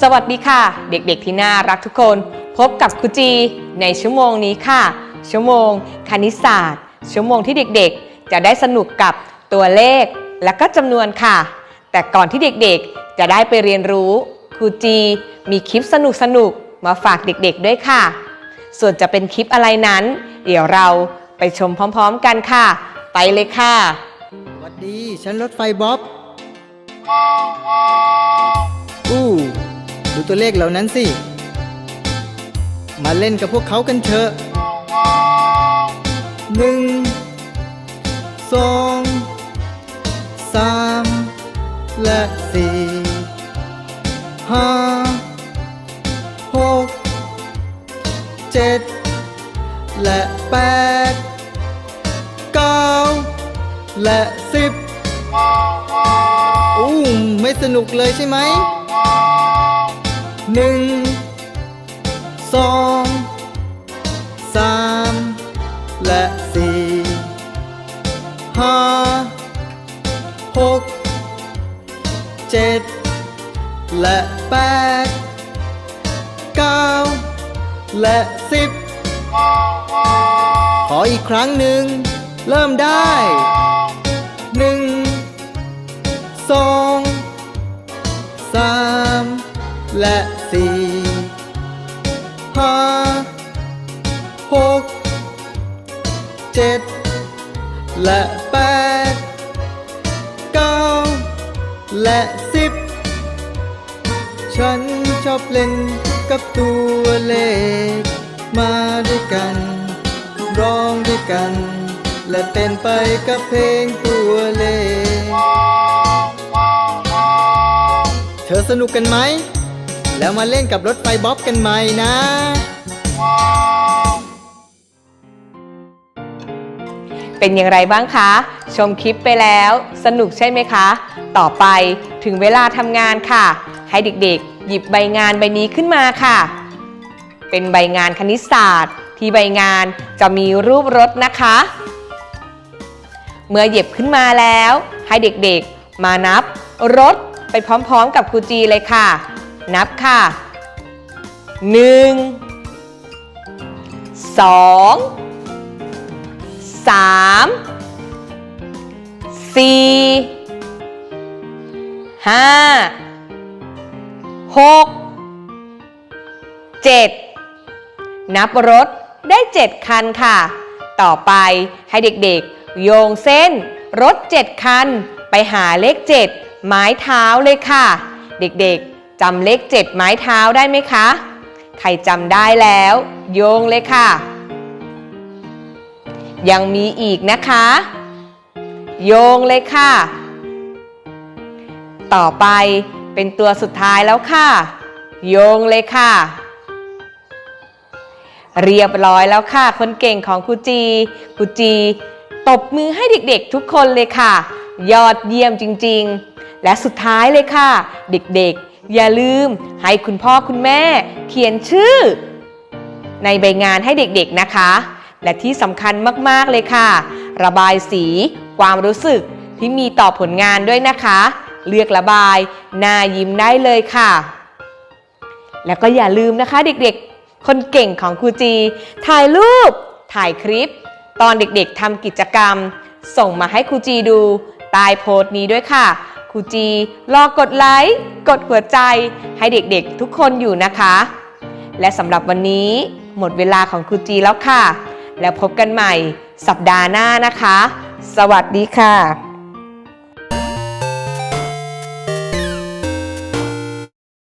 สวัสดีค่ะ เด็กๆที่น่ารักทุกคน พบกับครูจีในชั่วโมงนี้ค่ะ ชั่วโมง คณิตศาสตร์ ชั่วโมงที่เด็กๆ จะได้สนุกกับตัวเลขและก็จำนวนค่ะ แต่ก่อนที่เด็กๆ จะได้ไปเรียนรู้ครูจีมีคลิปสนุกๆมาฝากเด็กๆด้วยค่ะ ส่วนจะเป็นคลิปอะไรนั้น เดี๋ยวเราไปชมพร้อมๆกันค่ะ ไปเลยค่ะสวัสดี ฉันรถไฟบ๊อบอู้ ดูตัวเลขเหล่านั้นสิ มาเล่นกับพวกเขากันเถอะหนึ่งสองสามและสี่ห้าหกเจ็ดและแปดเก้าและสิบอู้ไม่สนุกเลยใช่ไหม หนึ่งสองสามและสี่ห้าหกเจ็ดและแปดเก้าและสิบขออีกครั้งหนึ่ง เริ่มได้ และสี่ห้าหกเจ็ดและแปดเก้าและสิบฉันชอบเล่นกับตัวเลข มาด้วยกัน ร้องด้วยกัน และเต้นไปกับเพลงตัวเลข เธอสนุกกันไหม แล้วมาเล่นกับรถไฟบ๊อบกันใหม่นะเป็นอย่างไรบ้างคะ ชมคลิปไปแล้วสนุกใช่ไหมคะ ต่อไปถึงเวลาทำงานค่ะ ให้เด็กๆ หยิบใบงานใบนี้ขึ้นมาค่ะ เป็นใบงานคณิตศาสตร์ ที่ใบงานจะมีรูปรถนะคะ เมื่อหยิบขึ้นมาแล้ว ให้เด็กๆ มานับรถไปพร้อมๆ กับครูจีเลยค่ะ นับค่ะ 1 2สามสี่ห้าหกเจ็ดนับรถได้เจ็ดคันค่ะ ต่อไปให้เด็กๆ โยงเส้นรถเจ็ดคัน ไปหาเลขเจ็ดไม้เท้าเลยค่ะ เด็กๆ จำเลขเจ็ดไม้เท้าได้ไหมคะ ใครจำได้แล้ว โยงเลยค่ะ ยังมีอีกนะคะ โยงเลยค่ะ ต่อไปเป็นตัวสุดท้ายแล้วค่ะ โยงเลยค่ะ เรียบร้อยแล้วค่ะ คนเก่งของครูจีครูจีตบมือให้เด็กๆทุกคนเลยค่ะ ยอดเยี่ยมจริง ๆ และสุดท้ายเลยค่ะ เด็กๆ อย่าลืมให้คุณพ่อคุณแม่ เขียนชื่อ ในใบงานให้เด็กๆนะคะ และที่สำคัญมากๆเลยค่ะ ระบายสี ความรู้สึกที่มีต่อผลงานด้วยนะคะ เลือกระบายหน้ายิ้มได้เลยค่ะ แล้วก็อย่าลืมนะคะเด็กๆ คนเก่งของครูจี ถ่ายรูป ถ่ายคลิป ตอนเด็กๆทำกิจกรรม ส่งมาให้ครูจีดูใต้โพสต์นี้ด้วยค่ะ ครูจี รอกดไลค์ กดหัวใจ ให้เด็กๆทุกคนอยู่นะคะ และสำหรับวันนี้ หมดเวลาของครูจีแล้วค่ะ แล้วพบกันใหม่สัปดาห์หน้านะคะ สวัสดีค่ะ